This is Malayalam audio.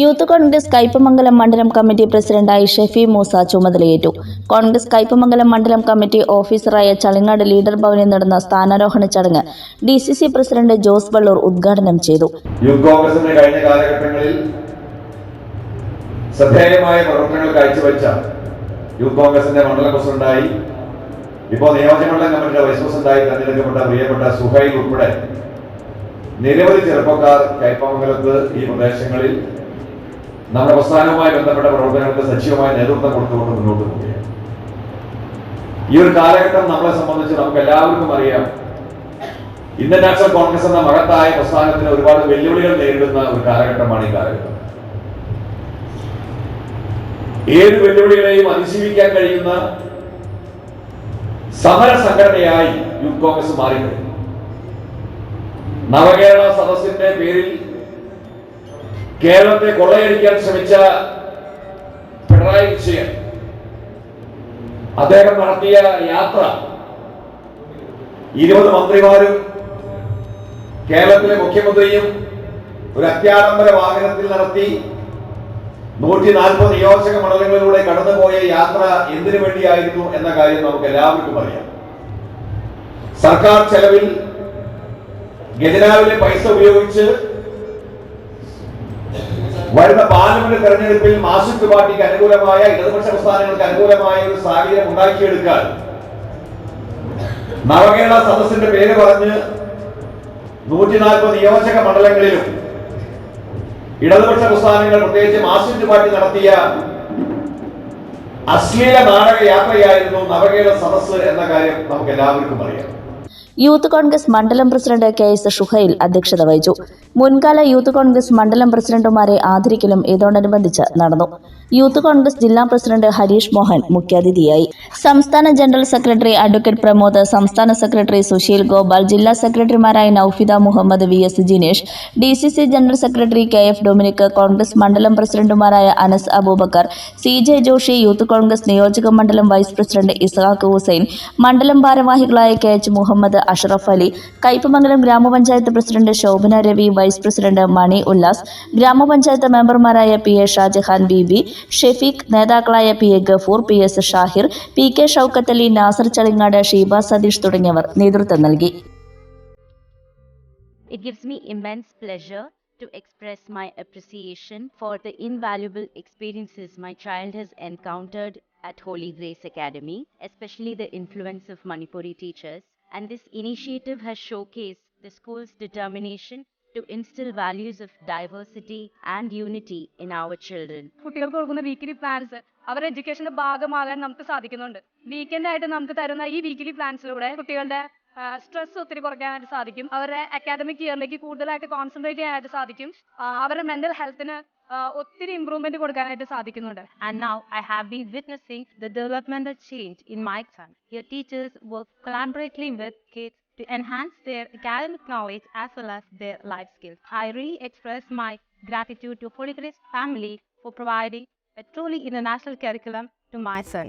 യൂത്ത് കോൺഗ്രസ് കയ്പമംഗലം മണ്ഡലം കമ്മിറ്റി പ്രസിഡന്റായി ഷെഫി മൂസ ചുമതലയേറ്റു. കോൺഗ്രസ് കയ്പമംഗലം മണ്ഡലം കമ്മിറ്റി ഓഫീസറായ ചളിങ്ങാട് ലീഡർ ഭവനിൽ നടന്ന സ്ഥാനാരോഹണ ചടങ്ങ് D C C president Jose Vallur ഉദ്ഘാടനം ചെയ്തു. യൂത്ത് കോൺഗ്രസിന്റെ കഴിഞ്ഞ കാലഘട്ടങ്ങളിൽ ശ്രദ്ധേയമായ പ്രവർത്തനങ്ങൾ കാഴ്ചവെച്ച യൂത്ത് കോൺഗ്രസിന്റെ മണ്ഡലം പ്രസിഡന്റായി ഇപ്പോൾ നിയോജകമണ്ഡലം കമ്മിറ്റിയുടെ വൈസ് പ്രസിഡന്റായി തെരഞ്ഞെടുക്കപ്പെട്ട പ്രിയപ്പെട്ട സുഹൈൽ ഉൾപ്പെടെ നിരവധി ചെറുപ്പക്കാർ കൈപ്പമംഗലത്ത് ഈ പ്രദേശങ്ങളിൽ നമ്മുടെ പ്രസ്ഥാനവുമായി ബന്ധപ്പെട്ട പ്രവർത്തനങ്ങൾക്ക് സജീവമായ നേതൃത്വം കൊടുത്തുകൊണ്ട് മുന്നോട്ട് പോവുകയാണ്. ഈ ഒരു കാലഘട്ടം നമ്മളെ സംബന്ധിച്ച് നമുക്ക് എല്ലാവർക്കും അറിയാം. ഇന്ത്യൻ നാഷണൽ കോൺഗ്രസ് എന്ന മഹത്തായ പ്രസ്ഥാനത്തിന് ഒരുപാട് വെല്ലുവിളികൾ നേരിടുന്ന ഒരു കാലഘട്ടമാണ് ഈ കാലഘട്ടം. ഏത് വെല്ലുവിളികളെയും അതിജീവിക്കാൻ കഴിയുന്ന സമര സംഘടനയായി യൂത്ത് കോൺഗ്രസ് മാറി നവകേരള സദസ്സിന്റെ പേരിൽ കേരളത്തെ കൊള്ളയടിക്കാൻ ശ്രമിച്ച പിണറായി വിജയൻ അദ്ദേഹം നടത്തിയ യാത്ര ഇരുപത് മന്ത്രിമാരും കേരളത്തിലെ മുഖ്യമന്ത്രിയും ഒരു അത്യാഡംബര വാഹനത്തിൽ നടത്തി നൂറ്റി നാൽപ്പത് നിയോജക മണ്ഡലങ്ങളിലൂടെ കടന്നുപോയ യാത്ര എന്തിനു വേണ്ടിയായിരുന്നു എന്ന കാര്യം നമുക്ക് എല്ലാവർക്കും അറിയാം. സർക്കാർ ചെലവിൽ ഗജനാവിലെ പൈസ ഉപയോഗിച്ച് വരുന്ന പാർലമെന്റ് തെരഞ്ഞെടുപ്പിൽ മാർസിസ്റ്റ് പാർട്ടിക്ക് അനുകൂലമായ ഇടതുപക്ഷ പ്രസ്ഥാനങ്ങൾക്ക് അനുകൂലമായ ഒരു സാഹചര്യം ഉണ്ടാക്കിയെടുക്കാൻ നവകേരള സദസ്സിന്റെ പേര് പറഞ്ഞ് നൂറ്റി നാൽപ്പത് നിയോജക മണ്ഡലങ്ങളിലും ഇടതുപക്ഷ പ്രസ്ഥാനങ്ങൾ പ്രത്യേകിച്ച് മാർസിസ്റ്റ് പാർട്ടി നടത്തിയ അശ്ലീല നാടക യാത്രയായിരുന്നു നവകേരള സദസ്സ് എന്ന കാര്യം നമുക്ക് എല്ലാവർക്കും അറിയാം. യൂത്ത് കോൺഗ്രസ് മണ്ഡലം പ്രസിഡന്റ് കെ എസ് ഷുഹൈൽ അധ്യക്ഷത വഹിച്ചു. മുൻകാല യൂത്ത് കോൺഗ്രസ് മണ്ഡലം പ്രസിഡന്റുമാരെ ആദരിക്കലും ഇതോടനുബന്ധിച്ച് നടന്നു. യൂത്ത് കോൺഗ്രസ് ജില്ലാ പ്രസിഡന്റ് ഹരീഷ് മോഹൻ മുഖ്യാതിഥിയായി. സംസ്ഥാന ജനറൽ സെക്രട്ടറി അഡ്വക്കേറ്റ് പ്രമോദ് സംസ്ഥാന സെക്രട്ടറി സുശീൽ ഗോപാൽ ജില്ലാ സെക്രട്ടറിമാരായ Naufida Muhammad V S Jinesh D C C general secretary K F Dominic Congress മണ്ഡലം പ്രസിഡന്റുമാരായ Anas Abubakar C J Joshi youth Congress നിയോജക മണ്ഡലം വൈസ് പ്രസിഡന്റ് ഇസ്ഹാഖ് ഹുസൈൻ മണ്ഡലം ഭാരവാഹികളായ കെ എച്ച് മുഹമ്മദ് അഷറഫ് അലി കയ്പമംഗലം ഗ്രാമപഞ്ചായത്ത് president Shobhana Ravi vice president Mani Ullas ഗ്രാമപഞ്ചായത്ത് മെമ്പർമാരായ P A Shajahan B B Shefeeq നേതാക്കളായ P A Gafoor P S Shahir P K Shoukath Ali Nasar Chalingad Sheeba Satheesh തുടങ്ങിയവർ നേതൃത്വം നൽകി to express my appreciation for the invaluable experiences my child has encountered at Holy Grace Academy, especially the influence of Manipuri teachers. And this initiative has showcased the school's determination to instill values of diversity and unity in our children. കുട്ടികൾക്ക് കൊടുക്കുന്ന പ്ലാൻസ് അവരുടെ എഡ്യൂക്കേഷന്റെ ഭാഗമാകാൻ നമുക്ക് സാധിക്കുന്നുണ്ട്. വീക്കെൻഡ് ആയിട്ട് നമുക്ക് തരുന്ന ഈ വീക്കിലി പ്ലാൻസിലൂടെ കുട്ടികളുടെ സ്ട്രെസ് ഒത്തിരി കുറയ്ക്കാനായിട്ട് സാധിക്കും. അവരുടെ അക്കാദമിക് ഇയറിലേക്ക് കൂടുതലായിട്ട് കോൺസെൻട്രേറ്റ് ചെയ്യാനായിട്ട് സാധിക്കും. അവരുടെ മെന്റൽ ഹെൽത്തിന് ഒത്തിരി ഇംപ്രൂവ്മെന്റ് കൊടുക്കാനായിട്ട് സാധിക്കുന്നുണ്ട്. And now I have been witnessing the developmental change in my son your teachers work collaboratively with kids to enhance their academic knowledge as well as their life skills I re express my gratitude to polygross family for providing a truly international curriculum to my son